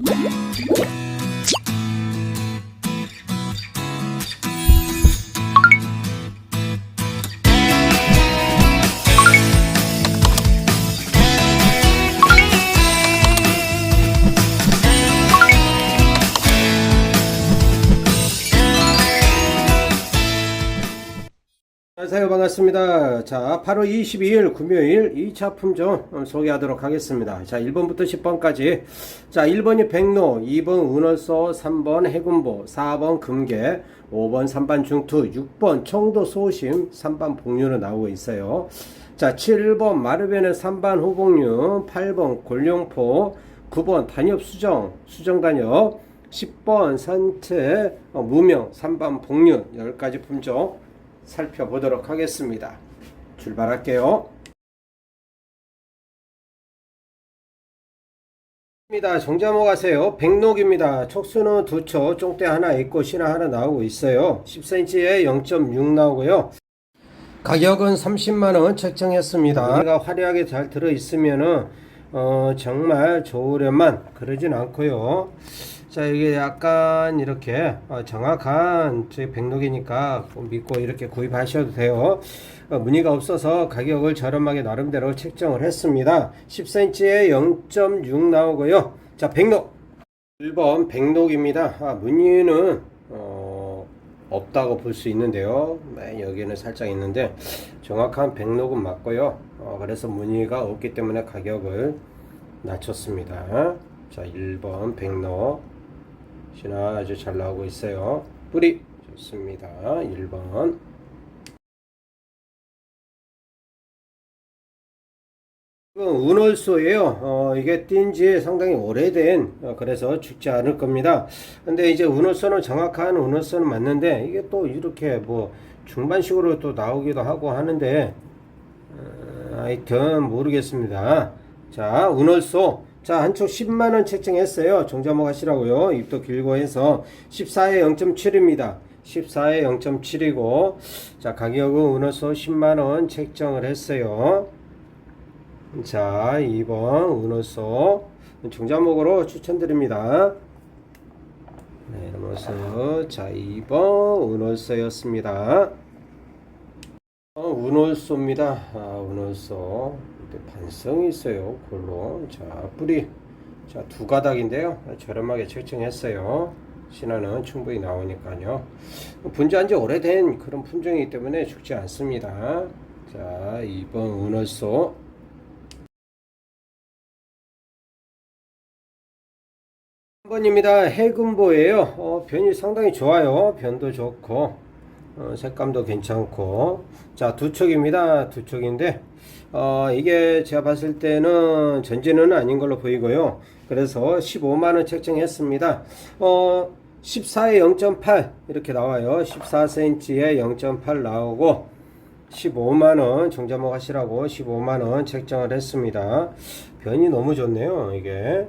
you 안녕하세요 반갑습니다. 자 8월 22일 금요일 2차 품종 어, 소개하도록 하겠습니다. 자 1번부터 10번까지. 자 1번이 백로 2번 은월소 3번 해군보 4번 금계 5번 삼반 중투 6번 청도 소심 3번 복류로 나오고 있어요. 자 7번 마르베네 3반 호복류 8번 골룡포 9번 단엽 수정 수정 단엽 10번 선태 어, 무명 3번 복류 10가지 품종 살펴보도록 하겠습니다. 출발할게요. 입니다. 정자모 가세요. 백록입니다. 촉수는 두 초, 쫑대 하나 있고 신화 하나 나오고 있어요. 10cm에 0.6 나오고요. 가격은 30만원 책정했습니다. 얘가 화려하게 잘 들어 있으면은 어, 정말 좋으련만 그러진 않고요. 자 이게 약간 이렇게 어, 정확한 백록이니까 믿고 이렇게 구입하셔도 돼요. 어, 무늬가 없어서 가격을 저렴하게 나름대로 책정을 했습니다. 10cm에 0.6 나오고요. 자 백록 1번 백록입니다. 아, 무늬는 어, 없다고 볼 수 있는데요. 네, 여기는 살짝 있는데 정확한 백록은 맞고요. 어, 그래서 무늬가 없기 때문에 가격을 낮췄습니다. 자 1번 백록 신화 아주 잘 나오고 있어요. 뿌리 좋습니다. 1번 운월소예요. 어, 이게 띈지 상당히 오래된 어, 그래서 죽지 않을 겁니다. 근데 이제 운월소는 정확한 운월소는 맞는데 이게 또 이렇게 뭐 중반식으로 또 나오기도 하고 하는데 어, 하여튼 모르겠습니다. 자 운월소 자 한쪽 10만원 책정했어요. 종자목 하시라고요. 입도 길고 해서 14에 0.7입니다. 14에 0.7이고 자 가격은 운월소 10만원 책정을 했어요. 자, 2번 은어소 종자목으로 추천드립니다. 네, 이러면서 자, 2번 은어소였습니다. 어, 운월소입니다. 아, 운월소. 근데 반성이 있어요. 골로. 자, 뿌리. 자, 두 가닥인데요. 저렴하게 책정했어요. 신화는 충분히 나오니까요. 분자한 지 오래된 그런 품종이기 때문에 죽지 않습니다. 자, 2번 은월소. 3번입니다. 해금보예요. 어, 변이 상당히 좋아요. 변도 좋고 어, 색감도 괜찮고 자두 촉입니다. 두 촉인데 어, 이게 제가 봤을 때는 전진은 아닌 걸로 보이고요. 그래서 15만원 책정했습니다. 어, 14에 0.8 이렇게 나와요. 14cm에 0.8 나오고 15만원 종자목 하시라고 15만원 책정을 했습니다. 변이 너무 좋네요. 이게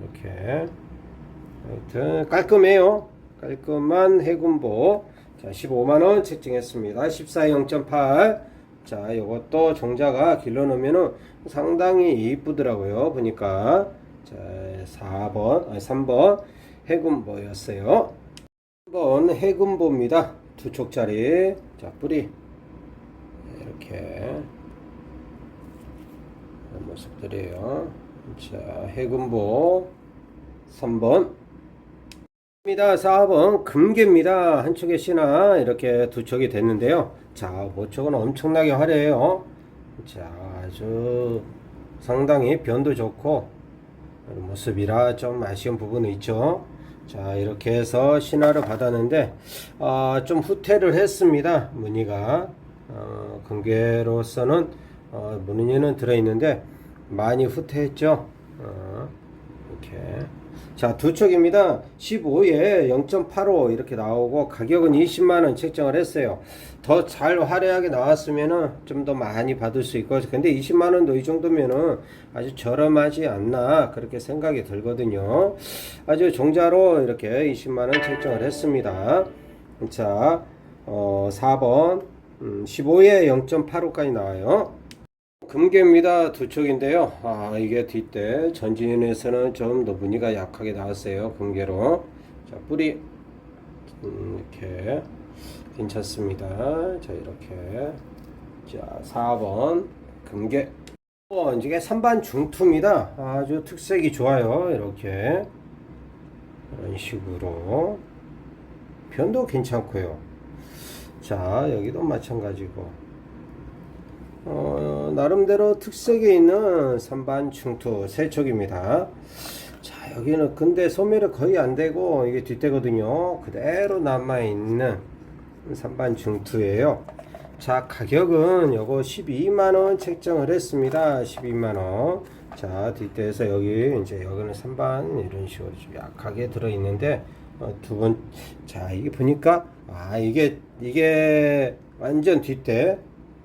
이렇게 하여튼 깔끔해요. 깔끔한 해군보. 자, 15만원 책정했습니다. 14에 0.8. 자, 이것도 종자가 길러놓으면은 상당히 이쁘더라고요. 보니까. 자, 4번, 아니 3번 해군보였어요. 3번 해군보입니다. 두 촉짜리. 자, 뿌리. 이렇게. 모습들이에요. 자, 해군보 3번. 입니다. 4번 금계입니다. 한쪽에 신화 이렇게 두 척이 됐는데요. 자, 모쪽은 엄청나게 화려해요. 자, 아주 상당히 변도 좋고 모습이라 좀 아쉬운 부분은 있죠. 자, 이렇게 해서 신화를 받았는데 어, 좀 후퇴를 했습니다. 무늬가 어, 금괴로서는 어, 무늬는 들어 있는데 많이 후퇴했죠. 어, 이렇게 자, 두 척입니다. 15에 0.85 이렇게 나오고 가격은 20만원 책정을 했어요. 더 잘 화려하게 나왔으면은 좀 더 많이 받을 수 있고 근데 20만원도 이 정도면은 아주 저렴하지 않나 그렇게 생각이 들거든요. 아주 종자로 이렇게 20만원 책정을 했습니다. 자, 어, 4번 음, 15에 0.85까지 나와요. 금괴입니다. 두 촉인데요. 아, 이게 뒷대 전진에서는 좀 더 무늬가 약하게 나왔어요. 금괴로. 자, 뿌리. 음, 이렇게. 괜찮습니다. 자, 이렇게. 자, 4번. 금괴. 어, 이게 3반 중투입니다. 아주 특색이 좋아요. 이렇게. 이런 식으로. 변도 괜찮고요. 자, 여기도 마찬가지고. 어, 나름대로 특색이 있는 선반 중투 세척입니다. 자, 여기는 근데 소멸이 거의 안 되고 이게 뒷대거든요. 그대로 남아 있는 선반 중투예요. 자, 가격은 요거 12만 원 책정을 했습니다. 12만 원. 자, 뒷대에서 여기 이제 여기는 선반 이런 식으로 좀 약하게 들어 있는데 어, 두 번, 자, 이게 보니까 아, 이게 이게 완전 뒷대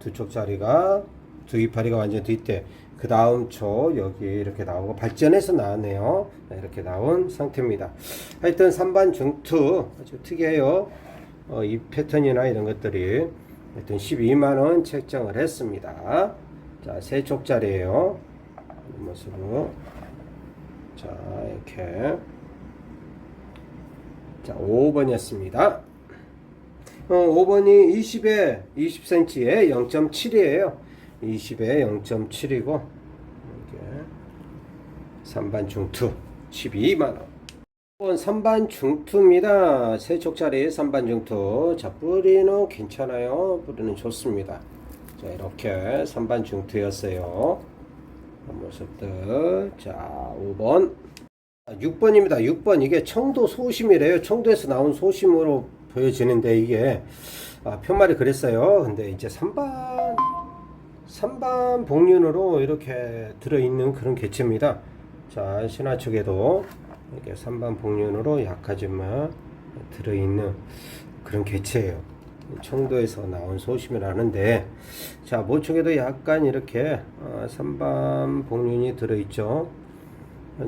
두 촉짜리가 두 이파리가 완전 뒷대 그 다음 초 여기 이렇게 나오고 발전해서 나왔네요. 네, 이렇게 나온 상태입니다. 하여튼 3반 중투 아주 특이해요. 어, 이 패턴이나 이런 것들이. 하여튼 12만원 책정을 했습니다. 자세 촉짜리에요. 모습으로. 자 이렇게. 자 5번이었습니다 어, 5번이 20에 20cm에 0.7이에요. 20에 0.7이고 이게 3반 중투 12만원 5번 3반 중투입니다. 세촉짜리 3반 중투 자 뿌리는 괜찮아요. 뿌리는 좋습니다. 자 이렇게 3반 중투였어요. 모습들 자 5번 6번입니다. 6번 이게 청도 소심이래요. 청도에서 나온 소심으로 보여지는데 이게 아, 편말이 그랬어요. 근데 이제 3반 3반 복륜으로 이렇게 들어있는 그런 개체입니다. 자 신화 쪽에도 이렇게 3반 복륜으로 약하지만 들어있는 그런 개체예요. 청도에서 나온 소심이라는데 자 모촉에도 약간 이렇게 어, 3반 복륜이 들어있죠.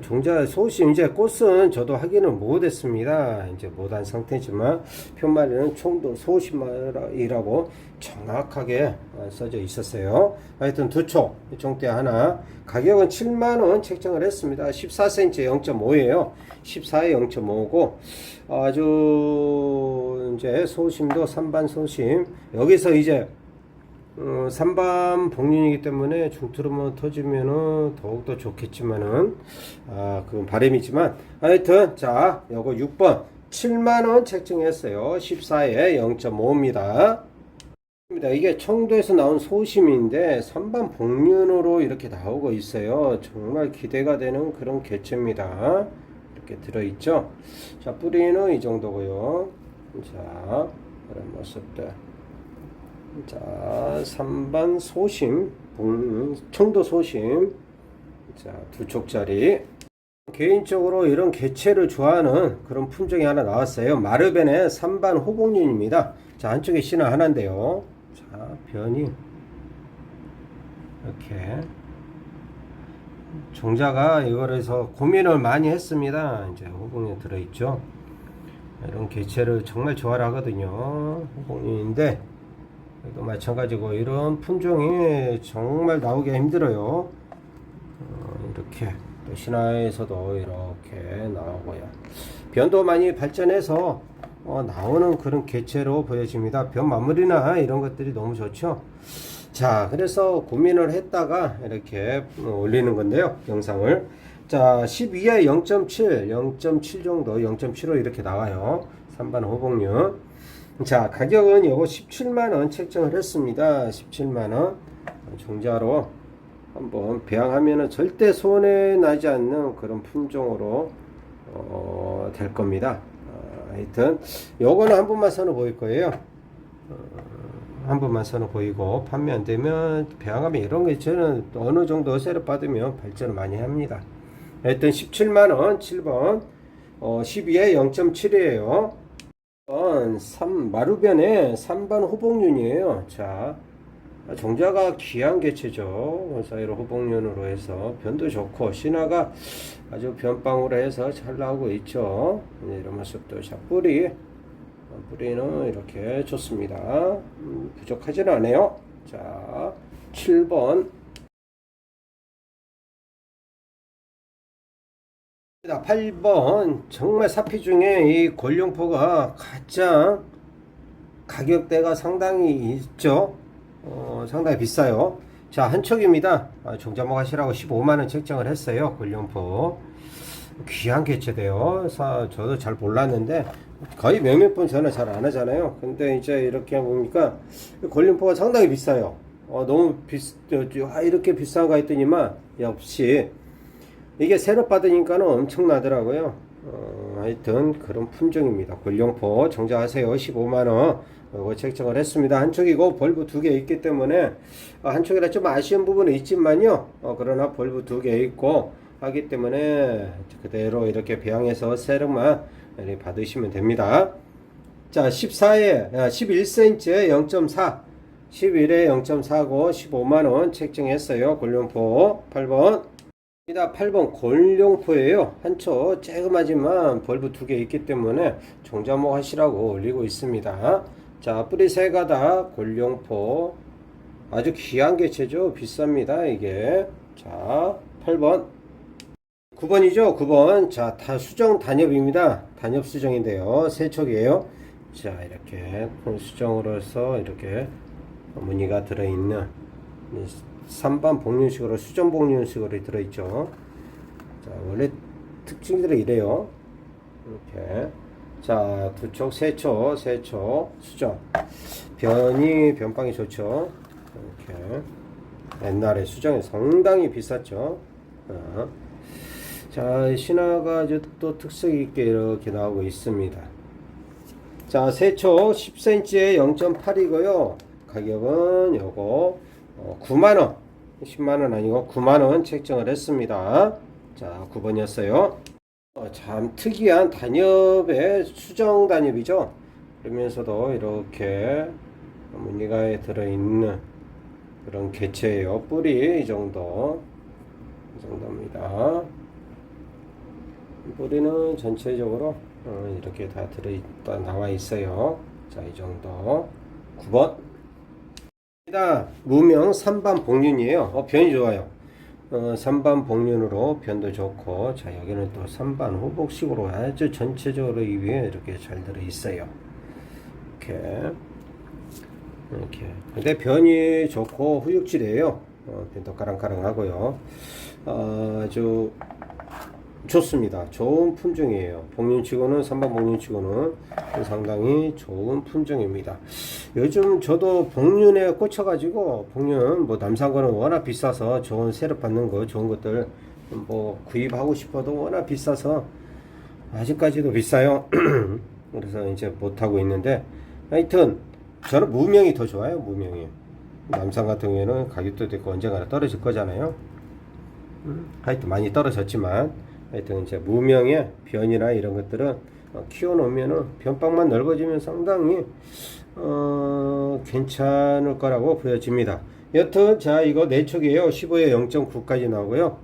종자 소심 이제 꽃은 저도 확인을 못했습니다. 이제 못한 상태지만 편말에는 총도 소심이라고 정확하게 어, 써져 있었어요. 하여튼 두촉 종대 하나 가격은 7만 원 책정을 했습니다. 14cm 0.5예요. 14에 0.5고 아주 이제 소심도 3반 소심 여기서 이제 어, 3반 복륜이기 때문에 중트루먼 터지면은 더욱더 좋겠지만은 아 그건 바람이지만 하여튼 자 요거 6번. 7만원 책정했어요. 14에 0.5입니다. 이게 청도에서 나온 소심인데 3반 복륜으로 이렇게 나오고 있어요. 정말 기대가 되는 그런 개체입니다. 이렇게 들어있죠? 자 뿌리는 이 정도고요. 자 그런 모습들 자, 3반 소심, 봉, 청도 소심. 자, 두 촉짜리. 개인적으로 이런 개체를 좋아하는 그런 품종이 하나 나왔어요. 마르벤의 3반 호복륜입니다. 자, 한쪽에 신화 하나인데요. 자, 변이. 이렇게. 종자가 이거에서 고민을 많이 했습니다. 이제 호복륜 들어있죠. 이런 개체를 정말 좋아하거든요. 호복륜인데, 또 마찬가지고 이런 품종이 정말 나오기가 힘들어요. 어, 이렇게 또 신화에서도 이렇게 나오고요. 변도 많이 발전해서 어, 나오는 그런 개체로 보여집니다. 변 마무리나 이런 것들이 너무 좋죠. 자, 그래서 고민을 했다가 이렇게 올리는 건데요. 영상을. 자, 12에 0.7, 0.7 정도, 0.75 이렇게 나와요. 3반 호복류. 자 가격은 요거 17만원 책정을 했습니다. 17만원. 종자로 한번 배양하면은 절대 손해 나지 않는 그런 품종으로 어, 될 겁니다. 어, 하여튼 요거는 한 번만 선을 보일 거예요. 어, 한 번만 선을 보이고 판매 안 되면 배양하면 이런 게 저는 어느 정도 세를 받으면 발전을 많이 합니다. 하여튼 17만원 7번. 어, 12에 0.7이에요 3 마루변의 3반 호복륜이에요. 자, 종자가 귀한 개체죠. 사이로 호복륜으로 해서 변도 좋고 신화가 아주 변방으로 해서 잘 나오고 있죠. 이런 모습도 자 뿌리 뿌리는 이렇게 좋습니다. 음, 부족하지는 않아요. 자, 7번 8번 정말 사피 중에 이 권룡포가 가장 가격대가 상당히 있죠. 어, 상당히 비싸요. 자, 한 척입니다. 아, 종자목 하시라고 15만원 책정을 했어요. 권룡포. 귀한 개체대요. 사, 저도 잘 몰랐는데, 거의 몇몇 번 전화 잘 안 하잖아요. 근데 이제 이렇게 보니까, 권룡포가 상당히 비싸요. 어, 너무 비싸, 아, 이렇게 비싼가 했더니만, 역시, 이게 새로 받으니까는 엄청나더라고요. 어, 하여튼 그런 품종입니다. 권룡포 정자하세요. 15만원. 이거 책정을 했습니다. 한쪽이고 벌브 두 개 있기 때문에 어, 한쪽이라 좀 아쉬운 부분은 있지만요. 어, 그러나 벌브 두 개 있고 하기 때문에 그대로 이렇게 배양해서 세력만 받으시면 됩니다. 자, 14에 11cm에 0.4 11에 0.4고 15만원 책정했어요. 골룡포 8번 입니다. 8번 골룡포예요. 한초 쬐그마지만 벌브 두 개 있기 때문에 종자목 하시라고 올리고 있습니다. 자, 뿌리 세 가닥 골룡포 아주 귀한 개체죠. 비쌉니다. 이게 자, 8번 9번이죠. 9번 자, 다 수정 단엽입니다. 단엽 수정인데요. 세척이에요. 자, 이렇게 수정으로서 이렇게 무늬가 들어있는 3반 복륜식으로 수정 복륜식으로 들어있죠. 자, 원래 특징들이 이래요. 이렇게. 자, 두 쪽, 세 쪽, 세 쪽, 수정. 변이, 변방이 좋죠. 이렇게. 옛날에 수정이 상당히 비쌌죠. 어. 자, 신화가 아주 또 특색 있게 이렇게 나오고 있습니다. 자, 세초 10cm에 0.8이고요. 가격은 요거 어, 9만원 10만원 아니고 9만원 책정을 했습니다. 자 9번이었어요. 어, 참 특이한 단엽의 수정 단엽이죠? 그러면서도 이렇게 무늬가에 들어있는 그런 개체예요. 뿌리 이 정도 이 정도입니다. 뿌리는 전체적으로 어, 이렇게 다 들어있다 나와 있어요. 자 이 정도. 9번 입니다. 무명 3반 복륜이에요. 어, 변이 좋아요. 어, 3반 복륜으로 변도 좋고, 자, 여기는 또 3반 호복식으로 아주 전체적으로 이 위에 이렇게 잘 들어 있어요. 이렇게. 이렇게. 근데 변이 좋고 후육질이에요. 어, 변도 까랑까랑하고요. 어, 아주 좋습니다. 좋은 품종이에요. 복륜치고는 3반 복륜치고는 상당히 좋은 품종입니다. 요즘 저도 복륜에 꽂혀가지고 복륜 뭐 남산거는 워낙 비싸서 좋은 세력 받는 거 좋은 것들 뭐 구입하고 싶어도 워낙 비싸서 아직까지도 비싸요. 그래서 이제 못 하고 있는데 하여튼 저는 무명이 더 좋아요. 무명이 남산 같은 경우에는 가격도 됐고 언젠가 떨어질 거잖아요. 음, 하여튼 많이 떨어졌지만 하여튼 이제 무명의 변이나 이런 것들은 어, 키워놓으면은 변방만 넓어지면 상당히 어, 괜찮을 거라고 보여집니다. 여튼 자 이거 내촉이에요. 15에 0.9까지 나오고요.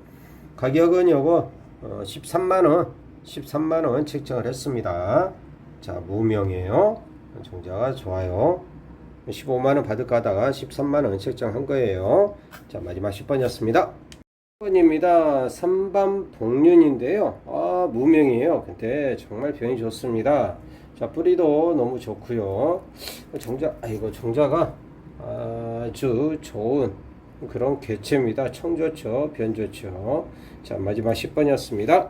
가격은 요거 어, 13만원 13만원 책정을 했습니다. 자 무명이에요. 종자가 좋아요. 15만원 받을까 하다가 13만원 책정한 거예요. 자 마지막 10번이었습니다. 1번입니다. 3반 복륜인데요. 아, 무명이에요. 근데 정말 변이 좋습니다. 자, 뿌리도 너무 좋고요. 정자, 아이고, 정자가 아주 좋은 그런 개체입니다. 청 좋죠. 변 좋죠. 자, 마지막 10번이었습니다.